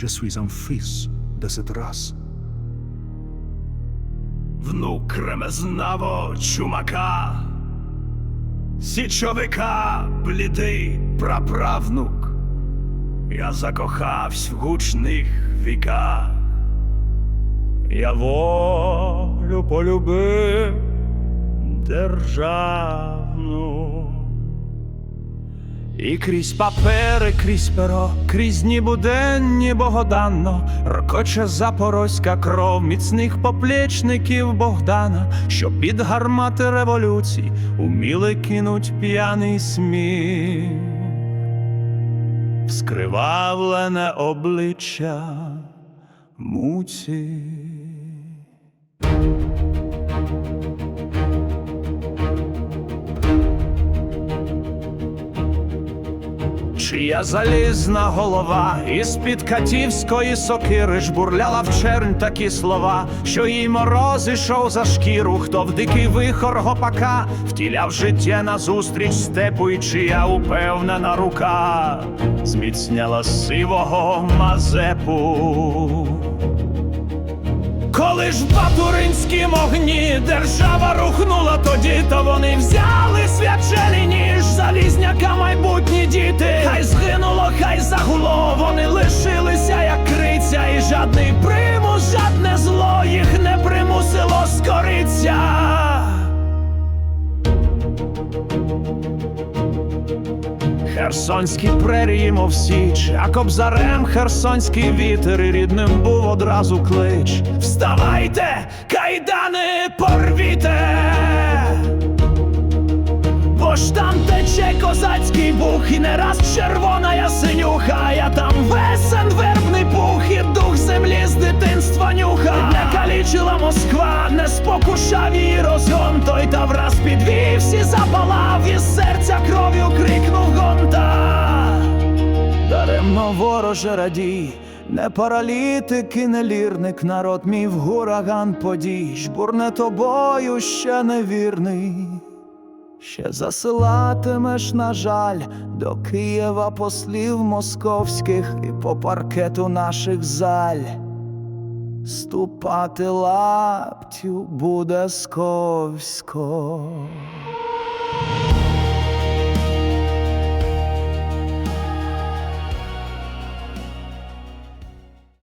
Je suis un fils de cette race. внук кремезнаво чумака, січовика блідий праправнук, я закохавсь в гучних віках, я волю полюбив державну. І крізь папери, крізь перо, крізь дні буденні богоданно, рокоче запорозька кров міцних поплічників Богдана, що під гармати революцій уміли кинуть п'яний сміх, вскривавлене обличчя муці. Чия залізна голова із-під катівської сокири жбурляла в чернь такі слова, що їй мороз ішов за шкіру, хто в дикий вихор гопака втіляв життя назустріч степу, і чия упевнена рука зміцняла сивого мазепу. Коли ж в батуринськім огні держава рухнула тоді, то вони взяли Херсонські прерії, мов січ, а кобзарем херсонський вітер, і рідним був одразу клич. Вставайте, кайдани порвіте! Бо ж там тече козацький бух, і не раз червона ясенюха, я там весен вербний пух, і дух землі з дитинства нюха. Не калічила Москва, не спокушав її розгон, той та враз підвівся, запалав, із серця кров'ю крикнув гонта. Даремно вороже радій, не паралітик і не лірник, народ мій в гураган подій, жбурне тобою ще невірний. Ще засилатимеш, на жаль, до Києва послів московських і по паркету наших заль. Ступати лаптю буде сковсько.